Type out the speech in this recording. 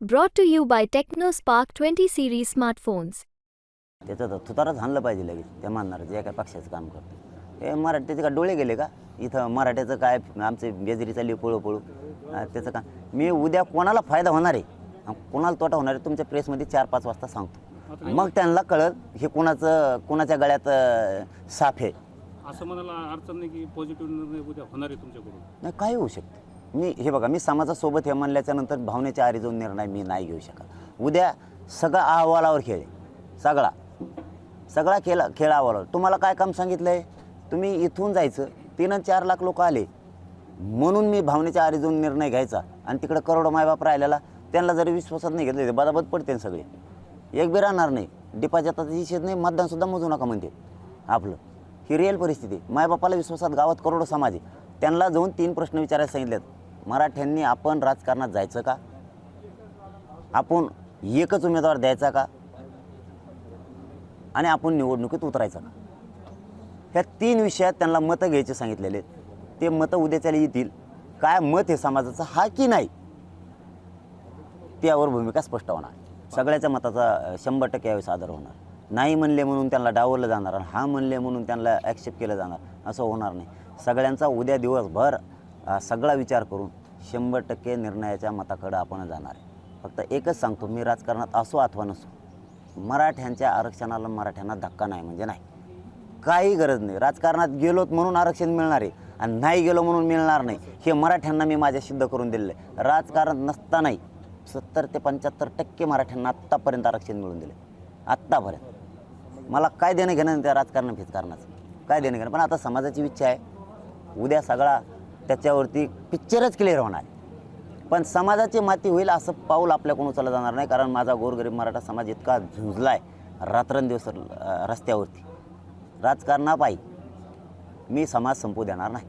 Brought to you by TechnoSpark 20 series smartphones. त्याचं तर तुतारच आणलं पाहिजे लगेच. त्या मानणार जे काय पक्षाचं काम करतो. हे मराठ्याचे का डोळे गेले का? इथं मराठ्याचं काय आमचे बेजरी चालली पळू पळू त्याचं का? मी उद्या कोणाला फायदा होणार आहे? कोणाला तोटा होणार आहे? तुमच्या प्रेसमध्ये चार पाच वाजता सांगतो. मग त्यांना कळत हे कोणाचं कोणाच्या गळ्यात साफ आहे. असं म्हणायला अडचण नाही की पॉझिटिव्ह निर्णय उद्या होणार आहे तुमच्याकडून. नाही काय होऊ शकते. मी हे बघा मी समाजासोबत हे म्हणल्याच्या नंतर भावनेच्या आरी जाऊन निर्णय मी नाही घेऊ शकत. उद्या सगळा अहवालावर खेळ सगळा. सगळा खेळ खेळ अहवालावर. तुम्हाला काय काम सांगितलं आहे तुम्ही इथून जायचं. तीन चार लाख लोक आले. म्हणून मी भावनेच्या आरी जाऊन निर्णय घ्यायचा. आणि तिकडं करोडो मायबाप राहिलेला त्यांना जरी विश्वासात नाही घेतले बदाबद पडते सगळे. एक बी राहणार नाही. डिपॉझिटाचा निषेध नाही मतदानसुद्धा मोजू नका म्हणते. आपलं. ही रिअल परिस्थिती. मायबापाला विश्वासात गावात करोडो समाज आहे. त्यांना जाऊन तीन प्रश्न विचारायला सांगितलेत. मराठ्यांनी आपण राजकारणात जायचं का? आपण एकच उमेदवार द्यायचा का? आणि आपण निवडणुकीत उतरायचं का? ह्या तीन विषयात त्यांना मतं घ्यायचे सांगितलेले आहेत. ते मतं उद्याच्याला येतील. काय मत हे समाजाचं? हा की नाही? त्यावर भूमिका स्पष्ट होणार. सगळ्याच्या मताचा शंभर टक्के यावेळेस आदर होणार. नाही म्हणले म्हणून त्यांना डावरलं जाणार आणि हा म्हणले म्हणून त्यांना ॲक्सेप्ट केलं जाणार. असं होणार नाही. सगळ्यांचा उद्या दिवसभर सगळा विचार करून शंभर टक्के निर्णयाच्या मताकडं आपण जाणार आहे. फक्त एकच सांगतो मी राजकारणात असो अथवा नसो मराठ्यांच्या आरक्षणाला मराठ्यांना धक्का नाही म्हणजे नाही. काही गरज नाही. राजकारणात गेलोत म्हणून आरक्षण मिळणार आहे आणि नाही गेलो म्हणून मिळणार नाही हे मराठ्यांना मी माझ्या सिद्ध करून दिलेलं आहे. राजकारण नसतानाही सत्तर ते पंच्याहत्तर टक्के मराठ्यांना आत्तापर्यंत आरक्षण मिळून दिले आत्तापर्यंत. मला काय देणं घेणं त्या राजकारण फिजकारणाचं काय देणं घेणं पण आता समाजाची इच्छा आहे. उद्या सगळा त्याच्यावरती पिक्चरच क्लिअर होणार आहे. पण समाजाची माती होईल असं पाऊल आपल्याकडून उचललं जाणार नाही कारण माझा गोरगरीब मराठा समाज इतका झुंजला आहे रात्रंदिवस रस्त्यावरती राजकारणापायी मी समाज संपू देणार नाही